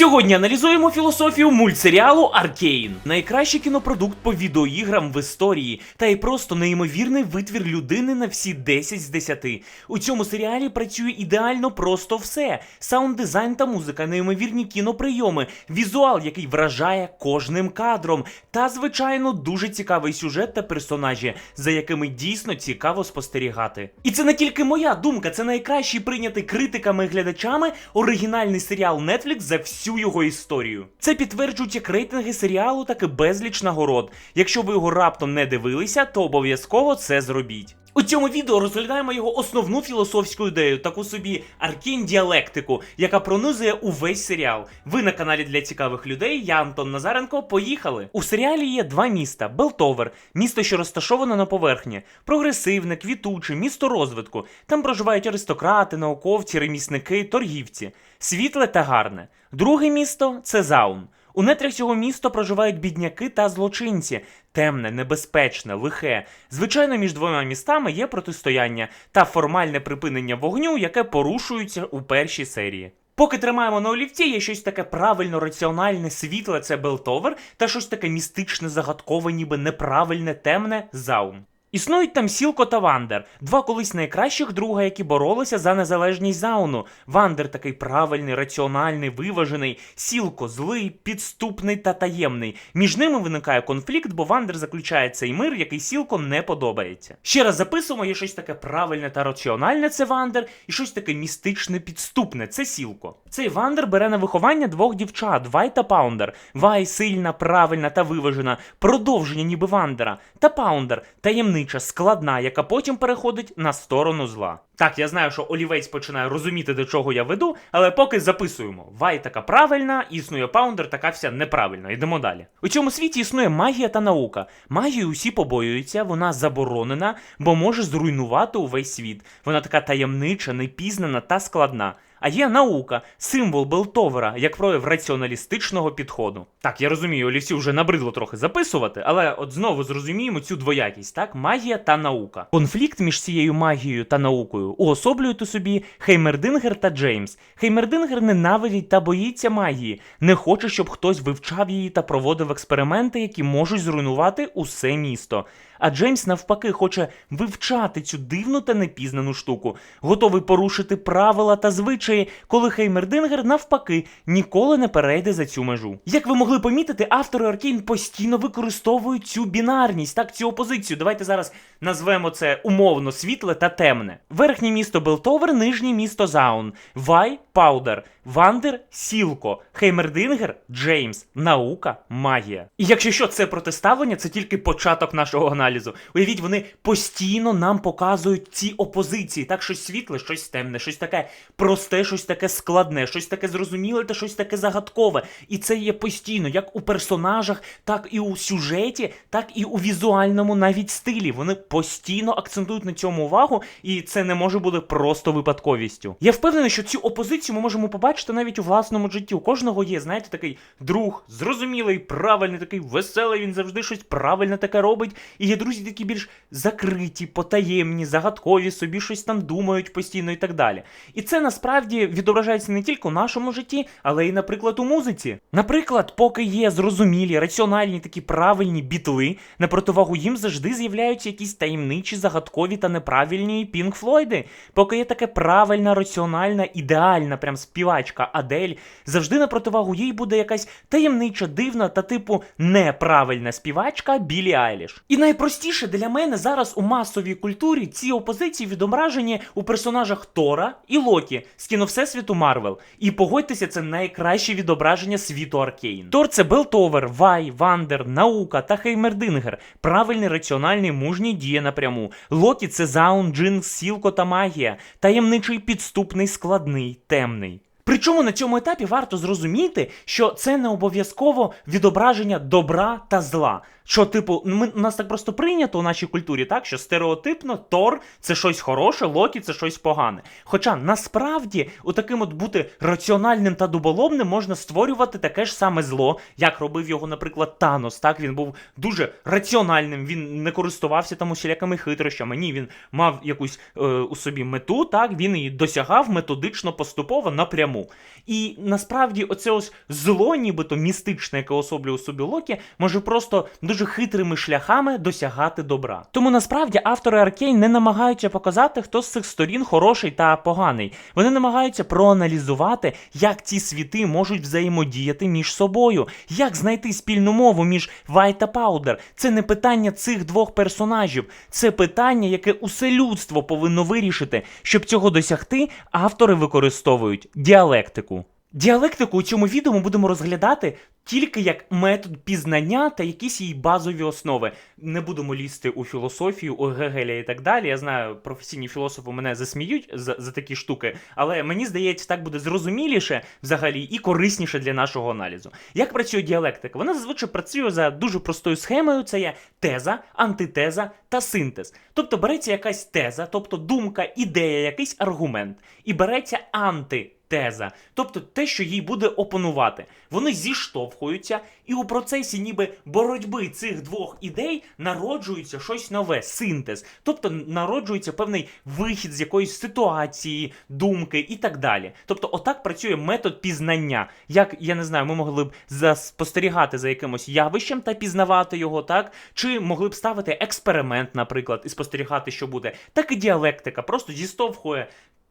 Сьогодні аналізуємо філософію мультсеріалу Аркейн. Найкращий кінопродукт по відеоіграм в історії, та й просто неймовірний витвір людини на всі 10 з 10. У цьому серіалі працює ідеально просто все: саунд-дизайн та музика, неймовірні кіноприйоми, візуал, який вражає кожним кадром, та, звичайно, дуже цікавий сюжет та персонажі, за якими дійсно цікаво спостерігати. І це не тільки моя думка, це найкращий прийнятий критиками і глядачами оригінальний серіал Netflix за всю його історію. Це підтверджують як рейтинги серіалу, так і безліч нагород. Якщо ви його раптом не дивилися, то обов'язково це зробіть. У цьому відео розглядаємо його основну філософську ідею, таку собі аркін діалектику, яка пронизує увесь серіал. Ви на каналі для цікавих людей. Я Антон Назаренко. Поїхали. У серіалі є два міста: Белтовер, місто, що розташоване на поверхні, прогресивне, квітуче, місто розвитку. Там проживають аристократи, науковці, ремісники, торгівці, світле та гарне. Друге місто це Заун. У нетрях цього міста проживають бідняки та злочинці. Темне, небезпечне, лихе. Звичайно, між двома містами є протистояння та формальне припинення вогню, яке порушується у першій серії. Поки тримаємо на олівці, є щось таке правильно раціональне, світле це Белтовер, та щось таке містичне, загадкове, ніби неправильне, темне заум. Існують там Сілко та Вандер, два колись найкращих друга, які боролися за незалежність зауну. Вандер такий правильний, раціональний, виважений, Сілко злий, підступний та таємний. Між ними виникає конфлікт, бо Вандер заключає цей мир, який Сілко не подобається. Ще раз записуємо, є щось таке правильне та раціональне це Вандер, і щось таке містичне, підступне це Сілко. Цей Вандер бере на виховання двох дівчат Вай та Паундер. Вай сильна, правильна та виважена, продовження ніби Вандера. Та Паундер таємнича, складна, яка потім переходить на сторону зла. Так, я знаю, що олівець починає розуміти, до чого я веду, але поки записуємо. Вай така правильна, існує Паундер, така вся неправильна. Йдемо далі. У цьому світі існує магія та наука. Магію усі побоюються, вона заборонена, бо може зруйнувати увесь світ. Вона така таємнича, непізнана та складна. А є наука, символ Белтовера, як прояв раціоналістичного підходу. Так, я розумію, олівці вже набридло трохи записувати, але от знову зрозуміємо цю двоякість, так? Магія та наука. Конфлікт між цією магією та наукою уособлюють у собі Хеймердингер та Джеймс. Хеймердингер ненавидить та боїться магії, не хоче, щоб хтось вивчав її та проводив експерименти, які можуть зруйнувати усе місто. А Джеймс навпаки хоче вивчати цю дивну та непізнану штуку, готовий порушити правила та звичаї, коли Хеймердингер навпаки ніколи не перейде за цю межу. Як ви могли помітити, автори Аркейн постійно використовують цю бінарність, так цю опозицію. Давайте зараз назвемо це умовно світле та темне. Верхнє місто Белтовер, нижнє місто Заун, Вай, Паудер, Вандер, Сілко, Хеймердингер, Джеймс, наука, магія. І якщо що, це протиставлення, це тільки початок нашого аналізу. Уявіть, вони постійно нам показують ці опозиції. Так, щось світле, щось темне, щось таке просте, щось таке складне, щось таке зрозуміле та щось таке загадкове. І це є постійно, як у персонажах, так і у сюжеті, так і у візуальному навіть стилі. Вони постійно акцентують на цьому увагу, і це не може бути просто випадковістю. Я впевнений, що цю опозицію ми можемо побачити навіть у власному житті. У кожного є, знаєте, такий друг, зрозумілий, правильний, такий веселий, він завжди щось правильне таке робить. І друзі, такі більш закриті, потаємні, загадкові, собі щось там думають постійно і так далі. І це насправді відображається не тільки у нашому житті, але й, наприклад, у музиці. Наприклад, поки є зрозумілі, раціональні такі правильні бітли, на противагу їм завжди з'являються якісь таємничі, загадкові та неправильні Пінк Флойди. Поки є таке правильна, раціональна, ідеальна прям співачка Адель, завжди на противагу їй буде якась таємнича, дивна та типу неправильна співачка Білі Айліш. І найпростіше для мене зараз у масовій культурі ці опозиції відображені у персонажах Тора і Локі з кіно Всесвіту Марвел. І погодьтеся, це найкраще відображення світу Аркейн. Тор це Белтовер, Вай, Вандер, Наука та Хеймердингер. Правильний, раціональний, мужній діє напряму. Локі це Заун, Джин, Сілко та магія. Таємничий, підступний, складний, темний. Причому на цьому етапі варто зрозуміти, що це не обов'язково відображення добра та зла. Що, типу, ми, у нас так просто прийнято у нашій культурі, так? Що стереотипно Тор це щось хороше, Локі це щось погане. Хоча насправді у таким от бути раціональним та дуболомним можна створювати таке ж саме зло, як робив його, наприклад, Танос. Так він був дуже раціональним, він не користувався там усілякими хитрощами. Ні, він мав якусь е, у собі мету, так він її досягав методично, поступово напряму. І насправді, оце ось зло, нібито містичне, яке особлює у собі Локі, може просто дуже хитрими шляхами досягати добра. Тому насправді автори Аркейн не намагаються показати, хто з цих сторін хороший та поганий. Вони намагаються проаналізувати, як ці світи можуть взаємодіяти між собою, як знайти спільну мову між Вайт та Паудер. Це не питання цих двох персонажів, це питання, яке усе людство повинно вирішити. Щоб цього досягти, автори використовують діалектику. Діалектику у цьому відео ми будемо розглядати тільки як метод пізнання та якісь її базові основи. Не будемо лізти у філософію, у Гегеля і так далі. Я знаю, професійні філософи мене засміють за, за такі штуки, але мені здається, так буде зрозуміліше взагалі і корисніше для нашого аналізу. Як працює діалектика? Вона зазвичай працює за дуже простою схемою: це є теза, антитеза та синтез. Тобто береться якась теза, тобто думка, ідея, якийсь аргумент, і береться анти. Теза, тобто те, що їй буде опонувати, вони зіштовхуються, і у процесі ніби боротьби цих двох ідей народжується щось нове, синтез, тобто народжується певний вихід з якоїсь ситуації, думки і так далі. Тобто, отак працює метод пізнання. Як я не знаю, ми могли б спостерігати за якимось явищем та пізнавати його, так чи могли б ставити експеримент, наприклад, і спостерігати, що буде, так і діалектика просто зіштовхує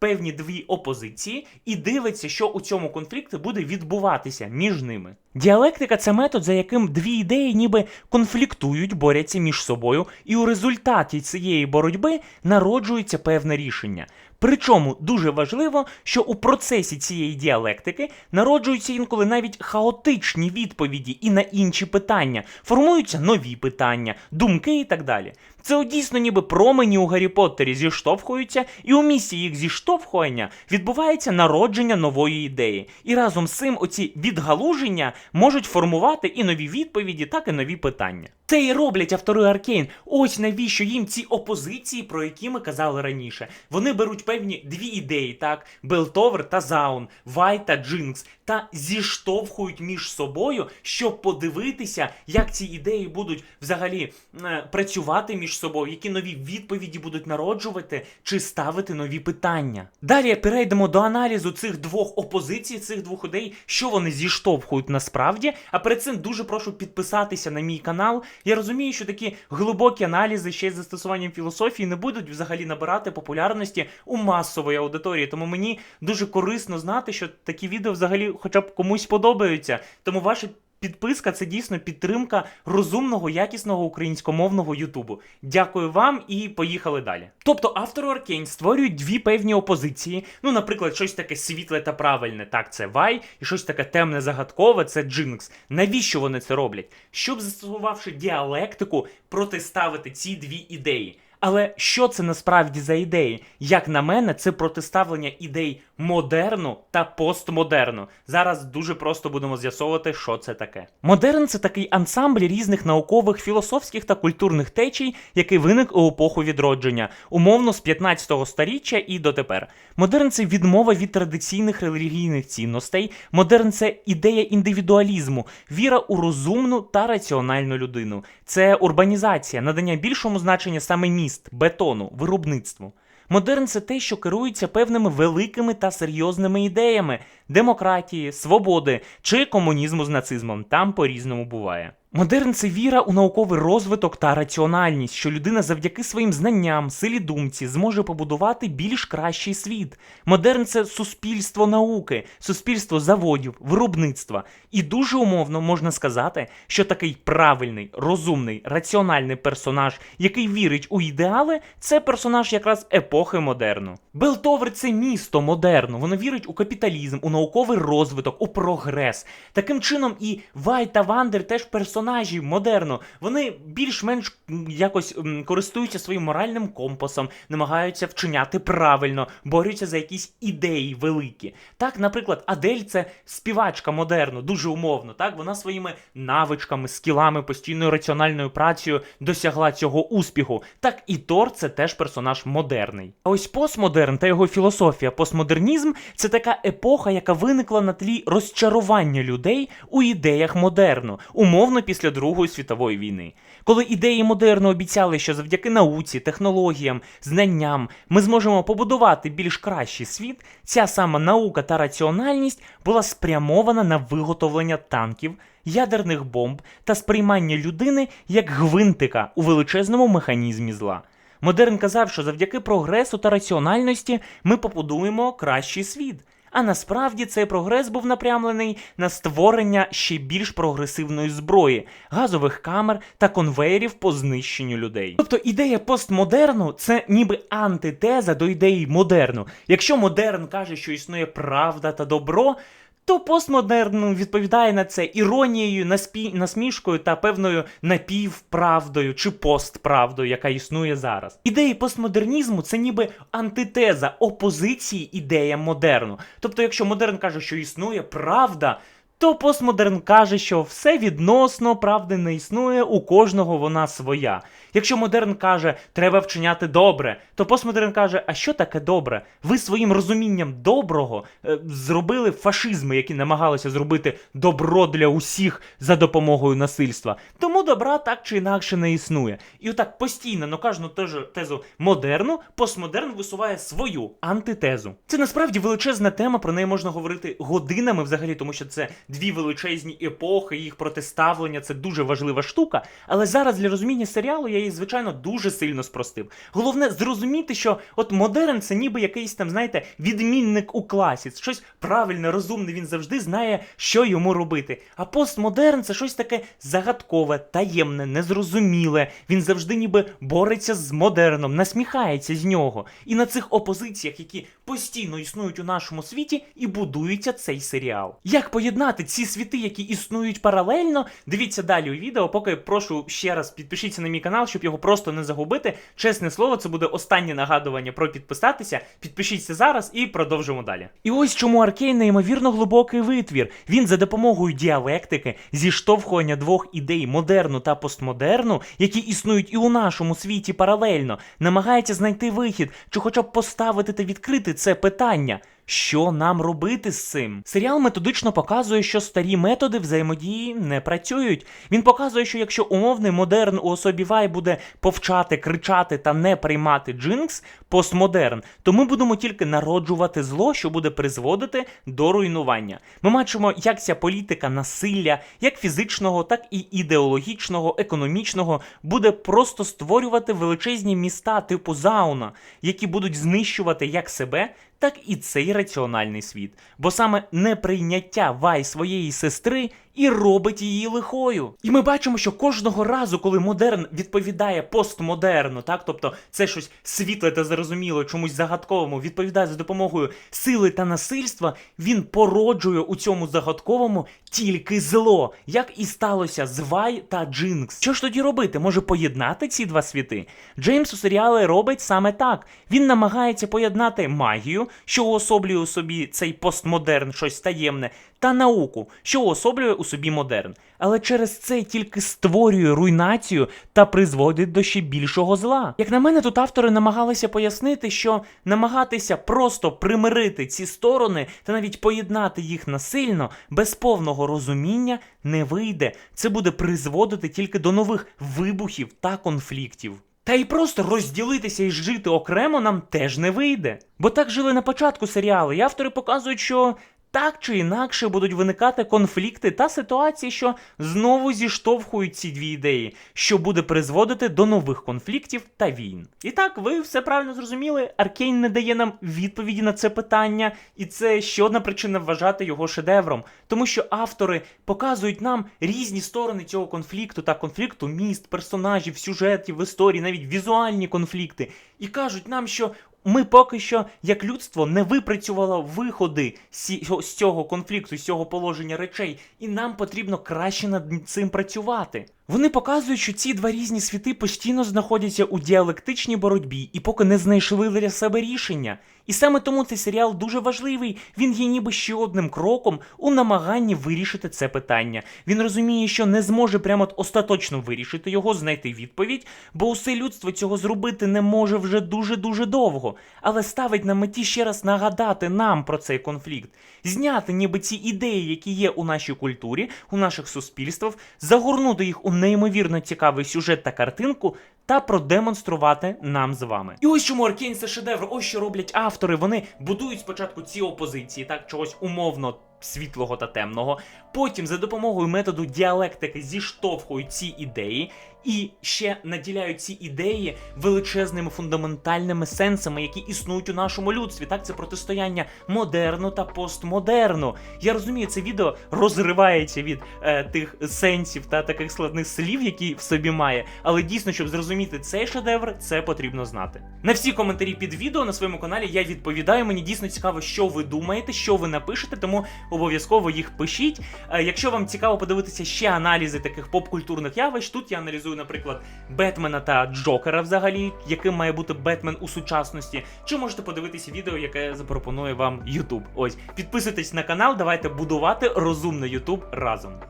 певні дві опозиції і дивиться, що у цьому конфлікті буде відбуватися між ними. Діалектика це метод, за яким дві ідеї ніби конфліктують, борються між собою, і у результаті цієї боротьби народжується певне рішення. Причому дуже важливо, що у процесі цієї діалектики народжуються інколи навіть хаотичні відповіді і на інші питання, формуються нові питання, думки і так далі. Це дійсно ніби промені у Гаррі Поттері зіштовхуються, і у місці їх зіштовхування відбувається народження нової ідеї. І разом з цим оці відгалуження можуть формувати і нові відповіді, так і нові питання. Це і роблять автори Аркейн. Ось навіщо їм ці опозиції, про які ми казали раніше. Вони беруть певні дві ідеї, так, Белтовер та Заун, Вай та Джинкс, та зіштовхують між собою, щоб подивитися, як ці ідеї будуть взагалі е, працювати між собою, які нові відповіді будуть народжувати чи ставити нові питання. Далі перейдемо до аналізу цих двох опозицій, цих двох ідей, що вони зіштовхують насправді. А перед цим дуже прошу підписатися на мій канал. Я розумію, що такі глибокі аналізи ще з застосуванням філософії не будуть взагалі набирати популярності у масової аудиторії. Тому мені дуже корисно знати, що такі відео взагалі хоча б комусь подобаються. Тому ваша підписка це дійсно підтримка розумного, якісного українськомовного Ютубу. Дякую вам і поїхали далі. Тобто автори Аркейн створюють дві певні опозиції. Ну, наприклад, щось таке світле та правильне, так, це Вай, і щось таке темне загадкове, це Джинкс. Навіщо вони це роблять? Щоб застосувавши діалектику, протиставити ці дві ідеї. Але що це насправді за ідеї? Як на мене, це протиставлення ідей модерну та постмодерну. Зараз дуже просто будемо з'ясовувати, що це таке. Модерн це такий ансамбль різних наукових, філософських та культурних течій, який виник у епоху відродження, умовно з 15-го сторіччя і дотепер. Модерн це відмова від традиційних релігійних цінностей. Модерн це ідея індивідуалізму, віра у розумну та раціональну людину. Це урбанізація, надання більшому значення саме міст, бетону, виробництву. Модерн це те, що керується певними великими та серйозними ідеями демократії, свободи чи комунізму з нацизмом. Там по-різному буває. Модерн це віра у науковий розвиток та раціональність, що людина завдяки своїм знанням, силі думці зможе побудувати більш кращий світ. Модерн це суспільство науки, суспільство заводів, виробництва. І дуже умовно можна сказати, що такий правильний, розумний, раціональний персонаж, який вірить у ідеали, це персонаж якраз епохи модерну. Белтовер це місто модерну. Воно вірить у капіталізм, у науковий розвиток, у прогрес. Таким чином, і Вай та Вандер теж персонажі модерну. Вони більш-менш якось користуються своїм моральним компасом, намагаються вчиняти правильно, борються за якісь ідеї великі. Так, наприклад, Адель це співачка модерну, дуже умовно. Так, вона своїми навичками, скілами, постійною раціональною працею досягла цього успіху. Так і Тор це теж персонаж модерний. А ось постмодерн та його філософія, постмодернізм це така епоха, яка виникла на тлі розчарування людей у ідеях модерну, умовно після Другої світової війни. Коли ідеї модерну обіцяли, що завдяки науці, технологіям, знанням ми зможемо побудувати більш кращий світ, ця сама наука та раціональність була спрямована на виготовлення танків, ядерних бомб та сприймання людини як гвинтика у величезному механізмі зла. Модерн казав, що завдяки прогресу та раціональності ми побудуємо кращий світ. А насправді цей прогрес був напрямлений на створення ще більш прогресивної зброї, газових камер та конвейерів по знищенню людей. Тобто ідея постмодерну це ніби антитеза до ідеї модерну. Якщо модерн каже, що існує правда та добро, то постмодерн відповідає на це іронією, наспі... насмішкою та певною напівправдою чи постправдою, яка існує зараз. Ідеї постмодернізму це ніби антитеза опозиції ідеям модерну. Тобто, якщо модерн каже, що існує правда. То постмодерн каже, що все відносно правди не існує, у кожного вона своя. Якщо модерн каже, треба вчиняти добре, то постмодерн каже, а що таке добре? Ви своїм розумінням доброго е, зробили фашизми, які намагалися зробити добро для усіх за допомогою насильства. Тому добра так чи інакше не існує. І отак постійно на кожну тежу- тезу модерну, постмодерн висуває свою антитезу. Це насправді величезна тема, про неї можна говорити годинами взагалі, тому що це дві величезні епохи, їх протиставлення це дуже важлива штука. Але зараз для розуміння серіалу я її, звичайно, дуже сильно спростив. Головне зрозуміти, що от модерн це ніби якийсь там, знаєте, відмінник у класі. Це щось правильне, розумне, він завжди знає, що йому робити. А постмодерн це щось таке загадкове, таємне, незрозуміле. Він завжди ніби бореться з модерном, насміхається з нього. І на цих опозиціях, які постійно існують у нашому світі, і будується цей серіал. Як поєднати ці світи, які існують паралельно? Дивіться далі у відео. Поки прошу ще раз підпишіться на мій канал, щоб його просто не загубити. Чесне слово, це буде останнє нагадування про підписатися. Підпишіться зараз і продовжимо далі. І ось чому Аркейн неймовірно глибокий витвір. Він за допомогою діалектики, зіштовхування двох ідей модерну та постмодерну, які існують і у нашому світі паралельно, намагається знайти вихід, чи хоча б поставити та відкрити це питання. Що нам робити з цим? Серіал методично показує, що старі методи взаємодії не працюють. Він показує, що якщо умовний модерн у особі Вай буде повчати, кричати та не приймати джинкс, постмодерн, то ми будемо тільки народжувати зло, що буде призводити до руйнування. Ми бачимо, як ця політика насилля, як фізичного, так і ідеологічного, економічного, буде просто створювати величезні міста типу Зауна, які будуть знищувати як себе, так і цей раціональний світ. Бо саме неприйняття Вай своєї сестри і робить її лихою. І ми бачимо, що кожного разу, коли модерн відповідає постмодерну, так тобто це щось світле та зрозуміло, чомусь загадковому, відповідає за допомогою сили та насильства, він породжує у цьому загадковому тільки зло, як і сталося з Вай та Джинкс. Що ж тоді робити? Може поєднати ці два світи? Джеймс у серіалі робить саме так. Він намагається поєднати магію, що уособлює у собі цей постмодерн, щось таємне, та науку, що уособлює у собі модерн. Але через це тільки створює руйнацію та призводить до ще більшого зла. Як на мене, тут автори намагалися пояснити, що намагатися просто примирити ці сторони та навіть поєднати їх насильно без повного розуміння не вийде. Це буде призводити тільки до нових вибухів та конфліктів. Та й просто розділитися і жити окремо нам теж не вийде. Бо так жили на початку серіалу, і автори показують, що так чи інакше будуть виникати конфлікти та ситуації, що знову зіштовхують ці дві ідеї, що буде призводити до нових конфліктів та війн. І так, ви все правильно зрозуміли. Аркейн не дає нам відповіді на це питання, і це ще одна причина вважати його шедевром, тому що автори показують нам різні сторони цього конфлікту та конфлікту міст, персонажів, сюжетів, історії, навіть візуальні конфлікти, і кажуть нам, що ми поки що, як людство, не випрацювало виходи з цього конфлікту, з цього положення речей, і нам потрібно краще над цим працювати. Вони показують, що ці два різні світи постійно знаходяться у діалектичній боротьбі і поки не знайшли для себе рішення. І саме тому цей серіал дуже важливий. Він є ніби ще одним кроком у намаганні вирішити це питання. Він розуміє, що не зможе прямо остаточно вирішити його, знайти відповідь, бо усе людство цього зробити не може вже дуже дуже довго. Але ставить на меті ще раз нагадати нам про цей конфлікт, зняти ніби ці ідеї, які є у нашій культурі, у наших суспільствах, загорнути їх у неймовірно цікавий сюжет та картинку. Та продемонструвати нам з вами. І ось чому Аркейн це шедевр, ось що роблять автори. Вони будують спочатку ці опозиції, так чогось умовно світлого та темного. Потім за допомогою методу діалектики зіштовхують ці ідеї і ще наділяють ці ідеї величезними фундаментальними сенсами, які існують у нашому людстві. Так, це протистояння модерну та постмодерну. Я розумію, це відео розривається від е, тих сенсів та таких складних слів, які в собі має. Але дійсно, щоб зрозуміти цей шедевр, це потрібно знати. На всі коментарі під відео на своєму каналі я відповідаю. Мені дійсно цікаво, що ви думаєте, що ви напишете, тому обов'язково їх пишіть. Е, Якщо вам цікаво подивитися ще аналізи таких поп-культурних явищ, тут я аналізую, наприклад, Бетмена та Джокера, взагалі, яким має бути Бетмен у сучасності. Чи можете подивитися відео, яке запропонує вам YouTube. Ось підписуйтесь на канал, давайте будувати розумний YouTube разом.